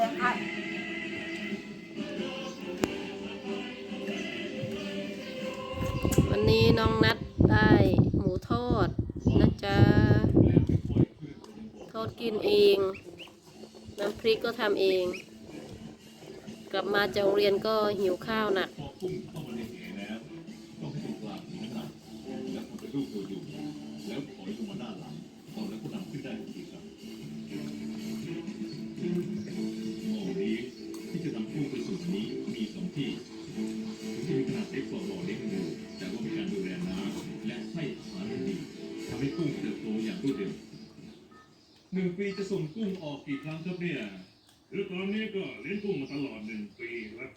ซ่บครับวันนี้น้องนัดได้หมูทอดนะจ๊ะทอดกินเอง น้ำพริกก็ทำเอง กลับมาจากโรงเรียนก็หิวข้าวหนักพอพุ่งเข้ามาในแล้วต้อให้ตรงกลางมีน้ำหนักแล้วมันเป็นรูปตัวอยู่แล้วถอยลงมาด้านหลังตอนนั้นก็นำขึ้นได้ ที่ที่มีขนาดเล็กกว่าบ่อเลี้ยงงูแต่ว่ามีการดูแลน้ำและให้อาหารดีทำให้กุ้งเติบโตอย่างรวดเร็วหนึ่งปีจะส่งกุ้งออกกี่ครั้งครับเนี่ยคือตอนนี้ก็เลี้ยงกุ้งมาตลอดหนึ่งปีครับ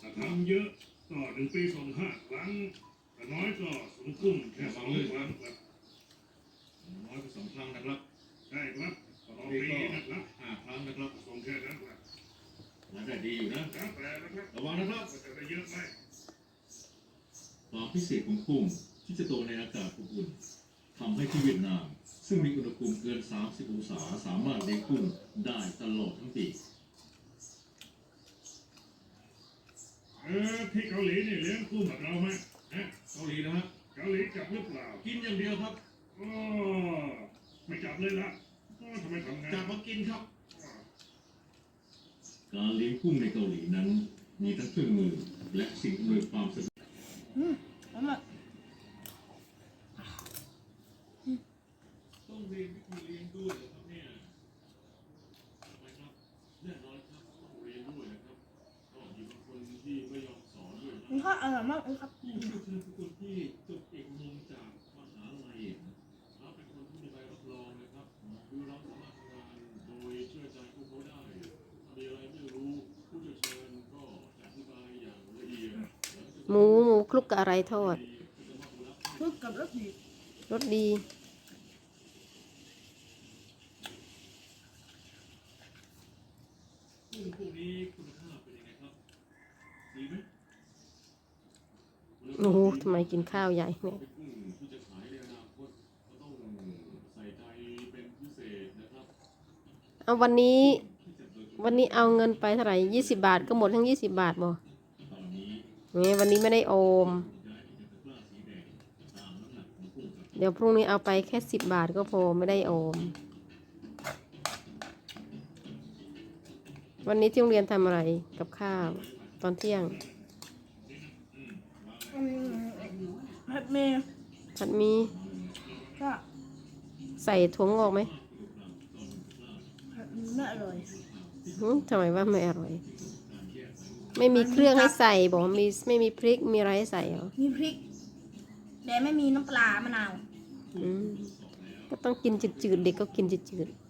ถ้าทำเยอะก็หนึ่งปีส่งห้าครั้งแต่น้อยก็ส่งกุ้งแค่สองครั้งครับ น้อยกว่าสองครั้งนะครับ ใช่ครับต่อ ต่อ ปี ปีก็ นะครับ ห้าครั้งนะครับ ส่งแค่นั้นครับ รายได้ดีอยู่นะ แล้วแต่นะครับ ระวังนะครับ ว่าจะได้เยอะไหม ความพิเศษของกุ้งที่จะโตในอากาศอบอุ่นทำให้ที่เวียดนาม ซึ่งมีอุณหภูมิเกิน 30 องศาสามารถเลี้ยงกุ้งได้ตลอดทั้งปีเออที่เกาหลีนี่เลี้ยงกุ้งแบบเราไหมฮะเกาหลีนะครับเกาหลีจับหรือเปล่ากินอย่างเดียวครับอ๋อไม่จับเลยละอ๋อทำไมทำงั้นจับมากินครับอ๋อการเลี้ยงกุ้งในเกาหลีนั้น มีทั้งเครื่องมือและสิ่งอำนวยความสะดวก อืมอร่อยต้องเรียนวิธีเลี้ยงด้วยนะครับเนี่ยทำไมครับแน่นอนครับต้องเรียนด้วยนะครับก็มีบางคนที่ไม่ยอมสอนด้วยนะมันทอดอร่อยมากเลยครับผู้ช่วยคือคนที่จบเอกอุดมจากมหาลัยเขาเป็นคนที่มีใบรับรองนะครับคือเราสามารถทำงานโดยเชื่อใจพวกเขาได้ถ้ามีอะไรไม่รู้ผู้เชี่ยวชาญก็จะอธิบายอย่างละเอียดหมู คลุกกับอะไรทอดทุกกับรสดีรสดี โอ้โหทำไมกินข้าวใหญ่เนี่ยเอาวันนี้ วันนี้เอาเงินไปเท่าไหร่ยี่สิบาทก็หมดทั้งยี่สิบาทบ่ นี้เนี่ยวันนี้ไม่ได้โอมย้ายไปยังตะกร้าสีแดงตามน้ำหนักของกุ้งครับเดี๋ยวพรุ่งนี้เอาไปแค่สิบบาทก็พอไม่ได้โอม วันนี้ที่โรงเรียนทำอะไรกับข้าว ตอนเที่ยงอืมผัดเมย์ผัดหมีก็ใส่ถั่วงอกไหมผัดหมีไม่อร่อยหึทำไมว่าไม่อร่อย ไม่มีเครื่องให้ใส่บอกว่ามีไม่มีพริกมีอะไรให้ใส่เหรอมีพริก แต่ไม่มีน้ำปลามะนาว อืมก็ต้องกินจืดๆเด็กก็กินจืดๆ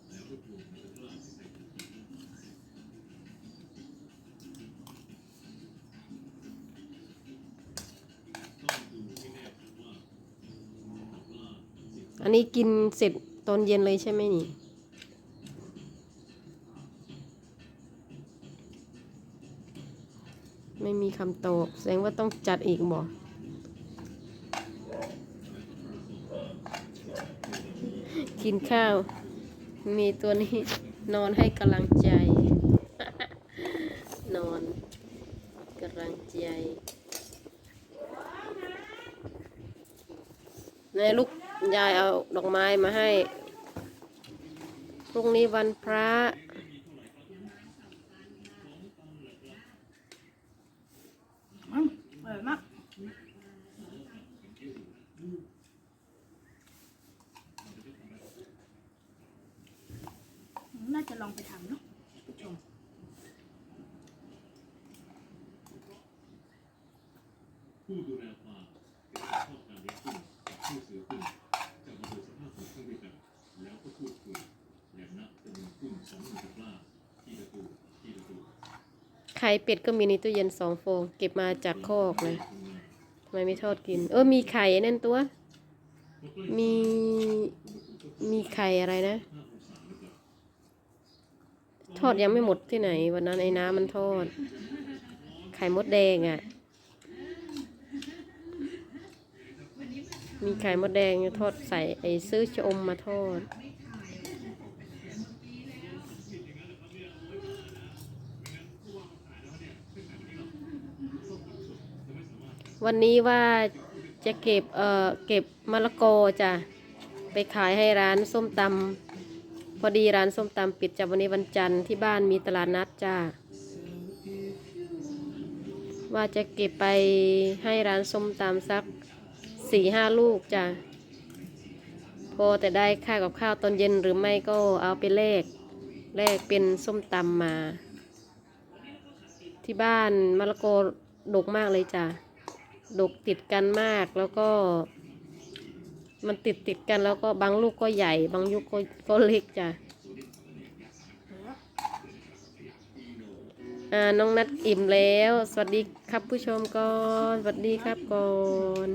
อันนี้กินเสร็จตอนเย็นเลยใช่ไหมนี่ ไม่มีคำตอบ แสดงว่าต้องจัดอีกบอกกินข้าว มีตัวนี้ นอนให้กำลังใจ นอนกำลังใจนายลูกยายเอาดอกไม้มาให้ พรุ่งนี้วันพระ อืมอร่อยมากน่า จะลองไปทำเนาะผู้ชมผู้ดูแลฟาร์มเป็นผู้ชอบการเลี้ยงกุ้งกับผู้ซื้อกุ้งจะมาดูสภาพของกุ้งด้วยกัน แล้วก็พูดคุยและนับจำนวนกุ้งสองหมื่นตะกร้าที่ละตัวที่ละตัวไข่เป็ดก็มีในตู้เย็นสองฟอง เก็บมาจากคอกเลยทำไมไม่ทอดกิน เออมีไข่นั่นตัว มีมีไข่อะไรนะ ทอดยังไม่หมดที่ไหน วันนั้นไอ้น้ำมันทอด ไข่มดแดงอะ่ะ มีไข่มดแดงทอดใส่ไอ้ซื้อชอมมาทอด วันนี้ว่าจะเก็บเอ่อเก็บมะละกอจ้ะ ไปขายให้ร้านส้มตำ พอดีร้านส้มตำปิดจ้ะวันนี้วันจันทร์ที่บ้านมีตลาดนัดจ้า ว่าจะเก็บไปให้ร้านส้มตำสักสี่ห้าลูกจ้ะพอแต่ได้ค่ากับข้าวตอนเย็นหรือไม่ก็เอาไปแลกแลกเป็นส้มตำมา ที่บ้านมะละกอดกมากเลยจ้ะดกติดกันมากแล้วก็ มันติดติดกันแล้วก็บางลูกก็ใหญ่ บางลูกก็ก็เล็กจ้ะอ่าน้องนัดอิ่มแล้ว สวัสดีครับผู้ชมก่อน สวัสดีครับก่อน